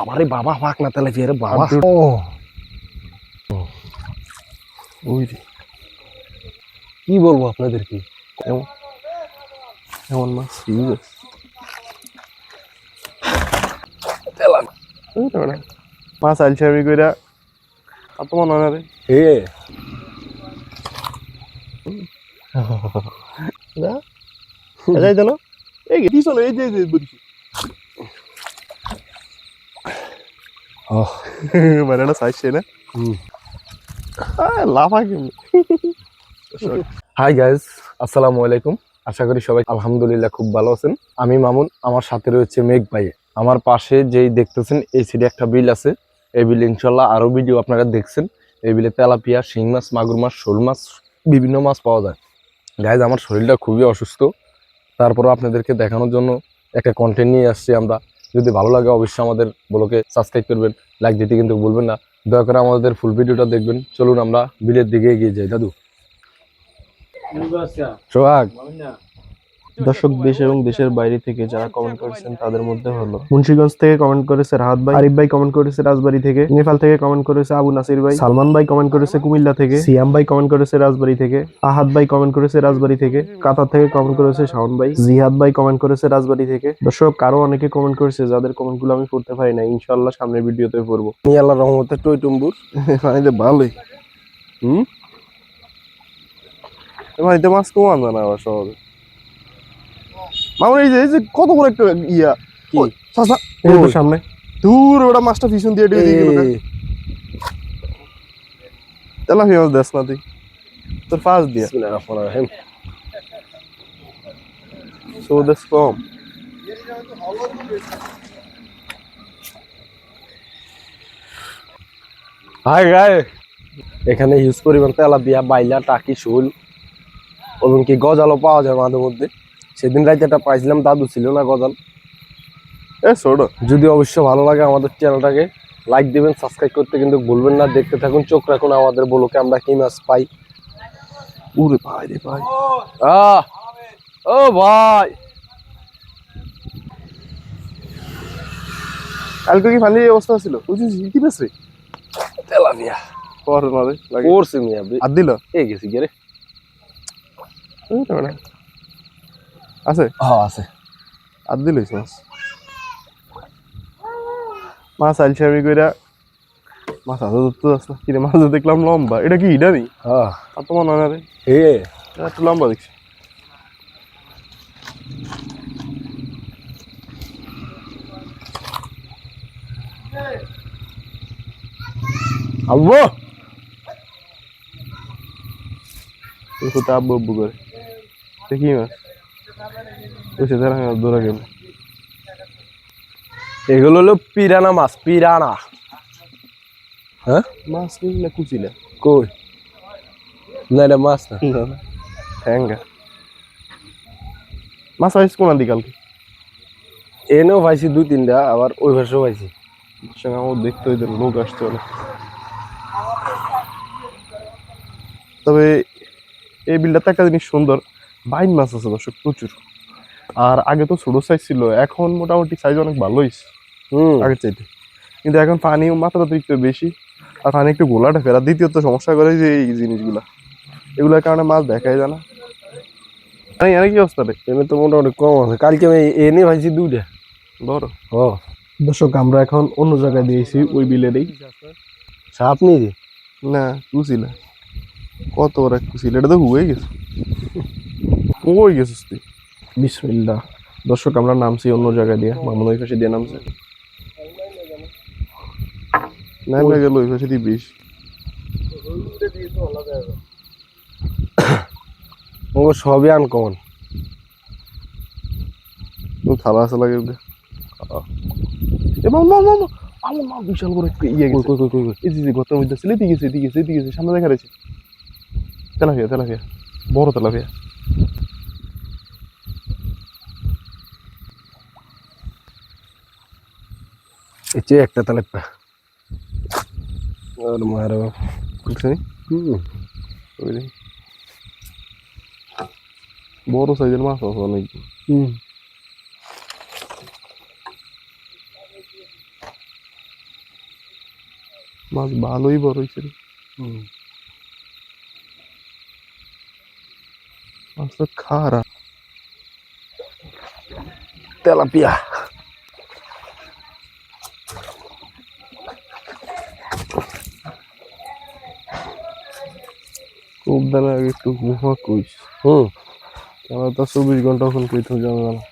বাবা রে বাবা ফাঁক না তাহলে রে বাবা। ও। ওই কি বলব আপনাদেরকে? এমন এমন মাছ ইউজ আছে তেলান। ওই তো না মাছ আলছে আমি কইরা আর তো মনে হয় রে। হে। যাই জানো এই পিছনে এই যে এই যে বলছি। লাফা কেমনি হাই গাইস আসসালামু আলাইকুম আশা করি সবাই আলহামদুলিল্লাহ খুব ভালো আছেন। আমি মামুন আমার সাথে রয়েছে মেঘ ভাই। আমার পাশে যেই দেখতেছেন এই সাইডে একটা বিল আছে। এই বিল ইনশাল্লাহ আরও ভিডিও আপনারা দেখছেন। এই বিলে তেলাপিয়া শিং মাছ মাগুর মাছ শোল মাছ বিভিন্ন মাছ পাওয়া যায়। গাইজ আমার শরীরটা খুবই অসুস্থ। তারপরও আপনাদেরকে দেখানোর জন্য একটা কন্টেন্ট নিয়ে আসছি আমরা। যদি ভালো লাগে অবশ্যই আমাদের ব্লগে সাবস্ক্রাইব করবেন লাইক দিতে কিন্তু বলবেন না। দয়া করে আমাদের ফুল ভিডিওটা দেখবেন। চলুন আমরা বিলের দিকে এগিয়ে যাই। দাদু। সোহাগ। দর্শক দেশ এবং দেশের বাইরে থেকে যারা কমেন্ট করেছেন তাদের মধ্যে হলো মুন্সিগঞ্জ থেকে কমেন্ট করেছে রাহাত ভাই আরিফ ভাই কমেন্ট করেছে রাজবাড়ি থেকে নেপাল থেকে কমেন্ট করেছে আবু নাসির ভাই সালমান ভাই কমেন্ট করেছে কুমিল্লা থেকে সিয়াম ভাই কমেন্ট করেছে রাজবাড়ি থেকে আহাদ ভাই কমেন্ট করেছে রাজবাড়ি থেকে কাতার থেকে কমেন্ট করেছে শাওন ভাই জিহাদ ভাই কমেন্ট করেছে রাজবাড়ি থেকে। দর্শক আরও অনেকে কমেন্ট করেছে যাদের কমেন্টগুলো আমি পড়তে পারি না ইনশাল্লাহ সামনের ভিডিওতে পড়ব। নি আল্লাহ রহমতে টই টুম্বুর। পানিতে ভালোই। হুম? পানিতে মাছ কমান না আবার সহজে। মামুন এই যে এই যে কত বড় একটা ইয়া। কি? চাচা, এই তো সামনে। দূর ওটা মাছটা পিছন দিয়ে দিয়ে গেল তেলা ফেমাস দেশ না তুই তোর ফার্স্ট দিয়া। বিসমিল্লাহির রহমানির রহিম। সো দেশ কম। হাই গাই এখানে হিউজ পরিমাণ তেলাপিয়া বাইলা টাকি শুল। এবং কি গজালও পাওয়া যায় মাঝে মধ্যে। সেদিন রাতে একটা পাইছিলাম দাদু ছিল না গজাল এ ছোট যদি অবশ্য ভালো লাগে আমাদের চ্যানেলটাকে লাইক দিবেন সাবস্ক্রাইব করতে কিন্তু ভুলবেন না। দেখতে থাকুন চোখ রাখুন আমাদের বলোকে আমরা কি মাছ পাই। উরে ভাই রে ভাই। আহ! ও ভাই! কালকে কি পানির অবস্থা ছিল? বুঝছিস কি বেশ রে। তেলাপিয়া পর না রে লাগে। করছি মিয়া আর দিল? এই গেছি গেরে না আছে? হ্যাঁ আছে। আর দিল মাছ। মাছ আমি কইরা। মাছ আদা ধরতে যাস না? কিরে মাছ দেখলাম লম্বা। এটা কি ইডা নি? হ্যাঁ আর তো মনে হয় না রে। হে এটা একটু লম্বা দেখছি। আব্বু! আব্বু আব্বু করে। দেখি মাছ? ওইসে ধরা ধরা গেল। এগুলো হলো পিরানা মাছ পিরানা। হ্যাঁ? মাছ কি না। কুচিলা কই? না এটা মাছ না। ঠ্যাঙ্গা। মাছ আইস কোন দি কালকে? এনেও পাইছি দুই তিনটা আবার ওই ভাষাও পাইছি। সঙ্গে আমার দেখতে হইতে লোক আসছে অনেক। তবে এই বিলটাতে একটা জিনিস সুন্দর বাইন মাছ আছে দর্শক প্রচুর। আর আগে তো ছোট সাইজ ছিল এখন মোটামুটি সাইজ অনেক ভালো হয়েছে হুম। আগের চাইতে। কিন্তু এখন পানি মাত্রা তো একটু বেশি আর পানি একটু গোলাটা ফেরা। দ্বিতীয়ত সমস্যা করে যে এই জিনিসগুলা। এগুলোর কারণে মাছ দেখাই যায় না। আরে আরে কি অবস্থা রে? এনে তো মোটামুটি কম আছে। কালকে আমি এনে পাইছি দুইটা। ধরো। ও দর্শক আমরা এখন অন্য জায়গায় দিয়েছি ওই বিলেরই সাপ নিয়ে দি না কুচিলা। কত এক কুচিলা এটা তো হয়ে গেছে। কই গেছিস তুই? বিসমিল্লাহ। দর্শক আমরা নামছি অন্য জায়গায় দিয়ে। মামুন ওই পাশে দিয়ে নামছে। না না গেল ওই পাশে দিয়ে বেশ ও সবই আনকমন থালা আছে লাগে ওকে এ মামা মামা মামা মামা মামা বিশাল বড় একটা ইয়ে গেছে। কই কই কই কই এই যে যে গর্তের মধ্যে ছিল এদিকে গেছে এদিকে গেছে এদিকে গেছে। সামনে দেখা রয়েছে বড় তেলাপিয়া। এই যে একটা তাহলে আর মারে বুঝছেন বড় সাইজের মাছ আছে অনেক। হুম। মাছ ভালোই বড় হয়েছে রে। মাছ তো খারাপ তেলাপিয়া। খুব দানা একটু ঘুমা কইস হুম? আমরা তো চব্বিশ ঘণ্টা এখন কই তো জানা না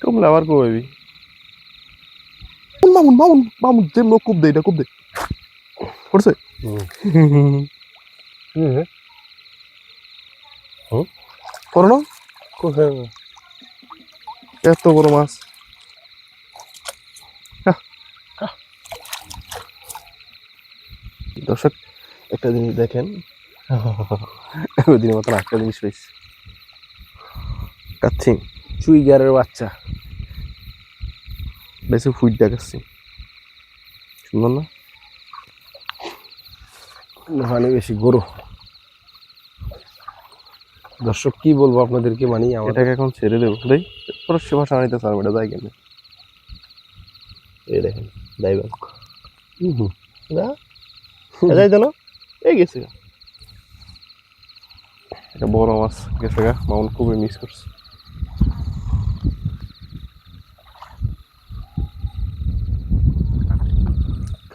কমলে আবার কবি মামুন মামুন মামুন যে লোক খুব দে এটা খুব দে। করো না এত বড় মাছ। দর্শক একটা জিনিস দেখেন। ওই দিনের মতন একটা জিনিস রয়েছে। কাচ্ছি চুইগারের বাচ্চা। বেশি ফুট দেখাচ্ছি। সুন্দর না? মানে বেশি গরু। দর্শক কি বলব আপনাদেরকে? মানে এটাকে এখন ছেড়ে দেবো। দেই পরশ্য ভাষা আনিতে পারব এটা যাই কেন এই দেখেন দাইবেন না? যাই জানো এই গেছে। এটা বড় মাছ গেছে গা মামুন খুবই মিস করছে।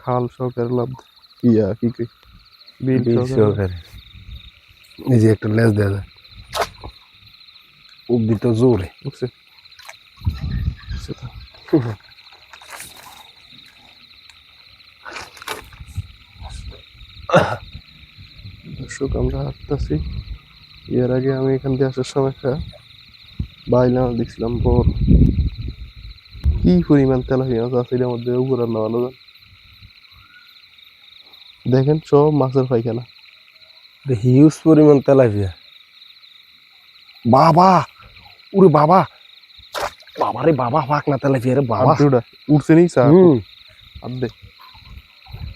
খাল সহকারে লাভ। ইয়া কি কি বিল বিল সহকারে সহকারে এই যে একটা লেজ দেওয়া যায়। উব দিত জোরে। বুঝছে দর্শক আমরা হাঁটতেছি। এর আগে আমি এখান দিয়ে আসার সময় একটা বাইলাম দেখছিলাম বর কি পরিমাণ তেলাপিয়া মাছ আছে এটার মধ্যে উপর নামানো যান দেখেন সব মাছের পায়খানা। হিউজ পরিমাণ তেলাপিয়া। বাবা ওরে বাবা। বাবা রে বাবা ফাঁক না তেলাপিয়া রে বাবা। উঠছে নি চা হুম।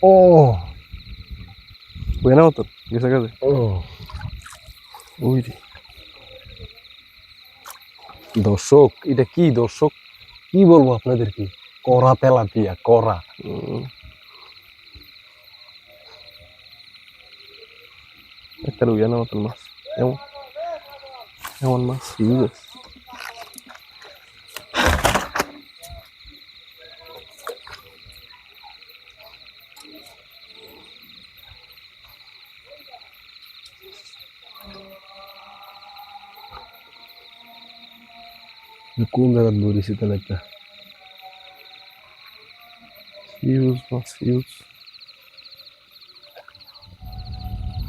ও। ওই না মতো গেছে গেছে। ও। ওই রে। দর্শক এটা কি দর্শক? কি বলব আপনাদেরকে? করা তেলাপিয়া করা উম। একটা রুইয়া না মতন মাছ এমন এমন মাছ ইউজ আছে কোন জায়গায় ধরেছি তেলাপিয়া ইউজ মাছ ইউজ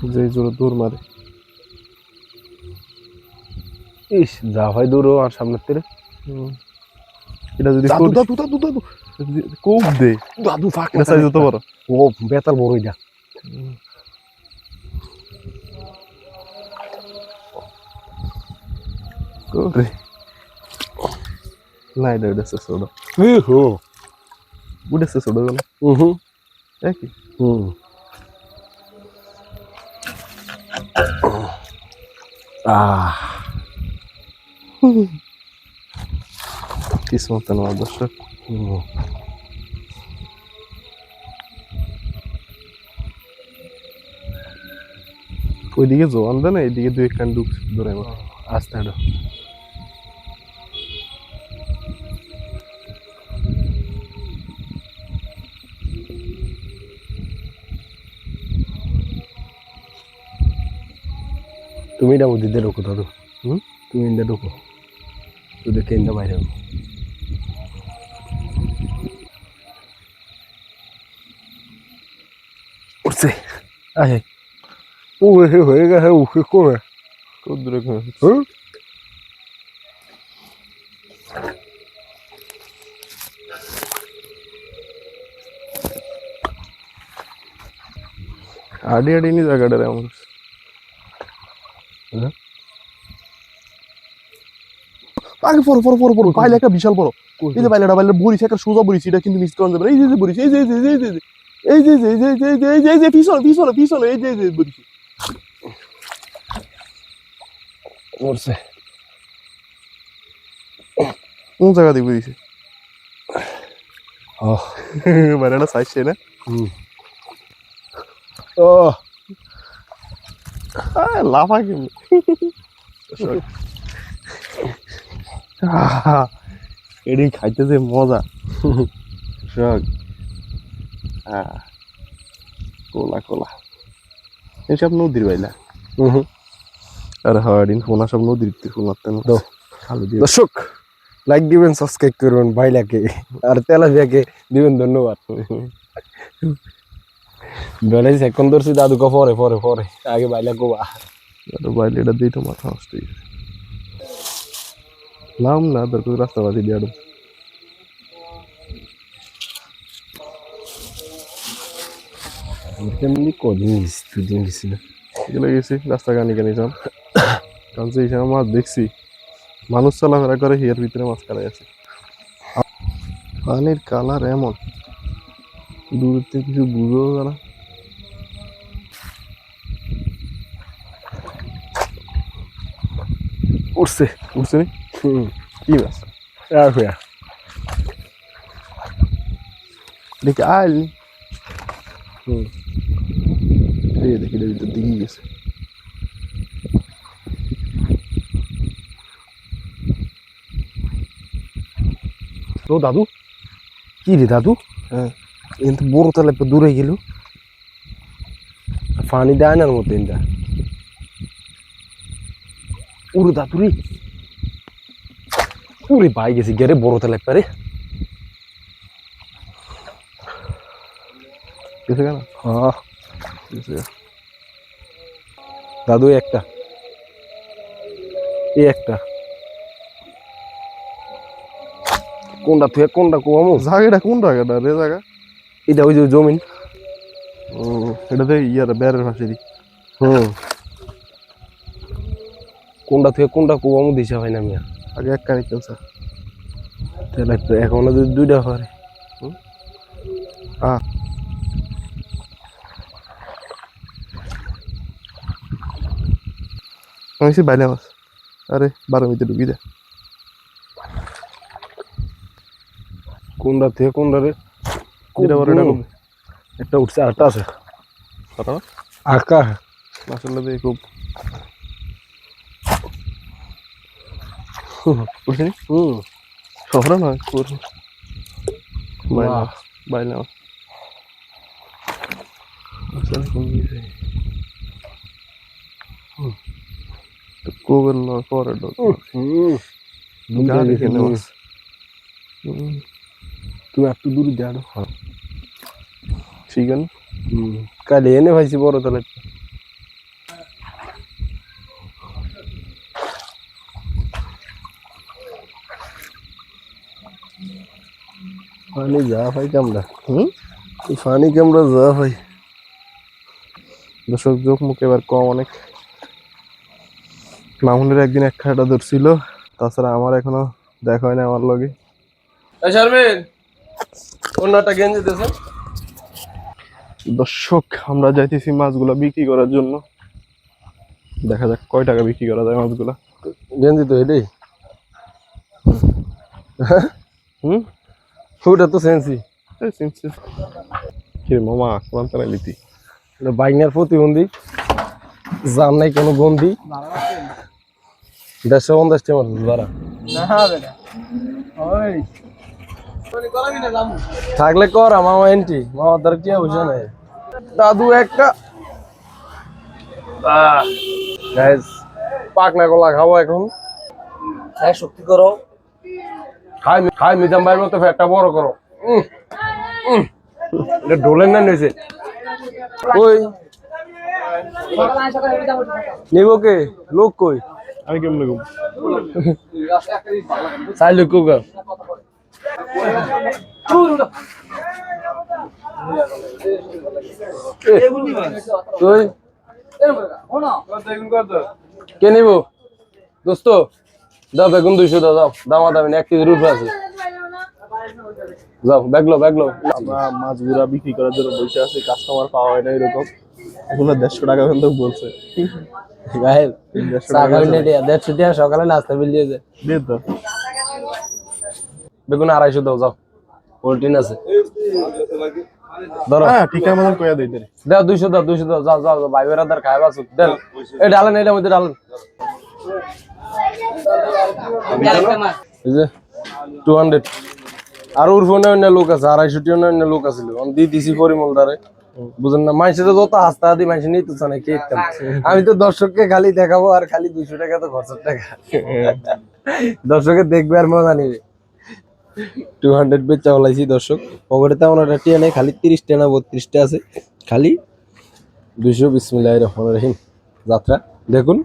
যে জোরে দৌড় মারে। ইস যা হয় দূরও আর সামনের হুম। এটা যদি দাদু দাদু দাদু দাদু। কোপ দে। দাদু ফাঁক এটা সাইজ হতে বড় ও বেতার বড় এটা করে না উঠেছে ইহু। উঠেছে ছোট গেল হুম একই? হুম। আহ। কিসমত নেওয়া দর্শক। ওইদিকে জোয়ান দেয় না এইদিকে দুই একখান ডুব ধরে আস্তে হাঁটো। তুমি এটা বুদ্ধিতে ঢোকো দাদু হুম? তুমি ইন্দা ঢোকো তুই দেখে ইন্দা বাইরে হব উঠছে আহে ও হে হয়ে গেছে উঠে কমে কত দূরে ঘুরে হুম আডি আডি নি জায়গাটা রে আমার হ্যাঁ? আগে পড়ো পড়ো পড়ো পড়ো পাইলে একটা বিশাল বড় এই যে পাইলেটা পাইলে বড়িছে একটা সোজা বড়িছে এটা কিন্তু মিস করা যাবে এই যে বড়িছে এই যে এই যে এই যে, এই যে এই যে এই যে এই যে এই যে পিছনে পিছনে পিছনে এই যে এই যে বলছি মরছে কোন জায়গা দিয়ে বুঝিছে ও মানে না সাইছে না ও আহ, লাফা কেমনি? এদিন খাইতেছে মজা। শখ আহ, কোলা কোলা। এসব নদীর বাইলা হুম। আরে হয় এদিন ফোনা সব নদীর ফোন মারতেন দাও। খালু দিয়ে। দর্শক লাইক দিবেন সাবস্ক্রাইব করবেন ভাইলাকে আর তেলাপিয়াকে দিবেন ধন্যবাদ। বেলাইছে এখন ধরছি দাদুকে পরে পরে পরে। আগে বাইলা আরে বাইলে এটা দিই তো মাথা। নাম না দরকার রাস্তা বাদি দিয়ে কেমনি কদিন গেছি দুদিন গেছি না। এগুলো গেছি রাস্তা গানি গানি কারণ সময় মাছ দেখছি মানুষ চলাফেরা করে হিয়ার ভিতরে মাছ কাটাই আছে। পানির কালার এমন। দূর থেকে কিছু বুঝেও না। উঠছে উঠছে নি? কি মাছ? আর হইয়া দেখি আইল হুম। এই দেখি এটা ভিতর দিকে গেছে। ও দাদু? কি রে দাদু? হ্যাঁ। কিন্তু বড় তালে দূরে গেল। পানি দেয় না মতো ইন্দা। উড়ে দাদু রে উড়ে বাই গেছি গেরে বড় তালে পারে গেছে কেন? হ্যাঁ। দাদু একটা। এই একটা। কোনটা তুই কোনটা কোয়ামো জায়গাটা কোন জায়গাটা রে জায়গা? এটা ওই যে জমিন। ও এটাতে ইয়ার বেড়ের পাশে দি। হুম। কোনটা থেকে কোনটা কোয়ামো দিশা হয় না মিয়া? আগে এক কানি স্যার তাহলে এখনও যদি দুইটা পারে। আহ আমি সে বাইলে মাছ আরে বারো মিনিটে ডুবি দে। কোনটা থেকে কোনটা রে? এটা বড় এটা একটা উঠছে আরেকটা আছে। কথা না আকা মাসাল্লাহ দিয়ে খুব। বুঝলি হুম। শহরে নয় পুরো। বাইলে বাহ। মাছ বাইলে মাছ আসলে পরে ডোক হুম গাড়ি কিনে তুমি একটু দূরে ঠিক আছে? হুম। কালি এনে ভাইছি বড় তাহলে পানি যা ভাই কামড়া হুম? পানি কামড়া যা ভাই। দর্শক যোগ মুখ এবার কম অনেক। মামুনের একদিন এক খাটা ধরছিল তাছাড়া আমার এখনও দেখা হয় না আমার লগে। শারমিন! অন্যটা গেঞ্জি দিতেছে দর্শক আমরা যাইতেছি মাছগুলা বিক্রি করার জন্য। দেখা যাক কয় টাকা বিক্রি করা যায় মাছগুলা। গেঞ্জি তো এটাই। হুম? ওটা তো সেন্সি। এই কিরে মামা কোরআন তারা লিতি বাইকের প্রতিবন্ধী। জান নাই কোনো গন্ধি দেড়শো পঞ্চাশটি আমার ধরা থাকলে কর মামা এন্টি। মামা তার কি বুঝে নাই। দাদু একটা। পাকনা কলা খাব এখন। হ্যাঁ শক্তি করো। খাই খাই মিজাম ভাইয়ের মতো ফ্যাটটা বড় করো। এটা ডোলেন না নিয়েছে ওই নিব কে? লোক কই? আমি কেমন ঘুম? চাই লোক কে নিব দোস্ত দাও বেগুন দুইশো দাও দাও দামা দামি এক কেজি রুট আছে যাও ব্যাগলো ব্যাগলো আমরা মাছগুলা বিক্রি করার জন্য বসে আছি কাস্টমার পাওয়া হয় না এরকম দেড়শো টাকা বলছে দেড়শো টাকা দেড়শো সকালে নাস্তা বিল দিয়েছে দিয়ে বেগুন আড়াইশো দাও যাও। প্রোটিন আছে। ধরো। হ্যাঁ ঠিক মতন কয়া দিই তোরে দাও দুইশো দাও দুইশো দাও যাও যাও যাও ভাই বেড়াদার খাইবা আসুক দেন। এই ডালেন এটার মধ্যে ডালেন। এই যে টু হান্ড্রেড আর ওর ফোনে অন্য লোক আছে আড়াইশো টি অন্য লোক দিছি পরিমল বুঝেন না মানুষের যত মানুষ চানে কে। আমি তো দর্শককে খালি দেখাবো আর খালি দুইশো টাকা তো খরচের টাকা। দর্শকে দেখবে আর মজা নিবে। টু হান্ড্রেড বেচ চাওলাইছি দর্শক। পকেটে তেমন একটা টিয়া নেই, খালি তিরিশটা না, বত্রিশটা আছে। খালি দুশো বিসমিল্লাহ রহমান রহিম যাত্রা। দেখুন,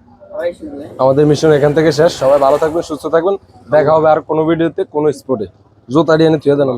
আমাদের মিশন এখান থেকে শেষ। সবাই ভালো থাকবেন, সুস্থ থাকবেন। দেখা হবে আর কোনো ভিডিওতে, কোনো স্পটে জোতা দিয়ে এনে তুই দেন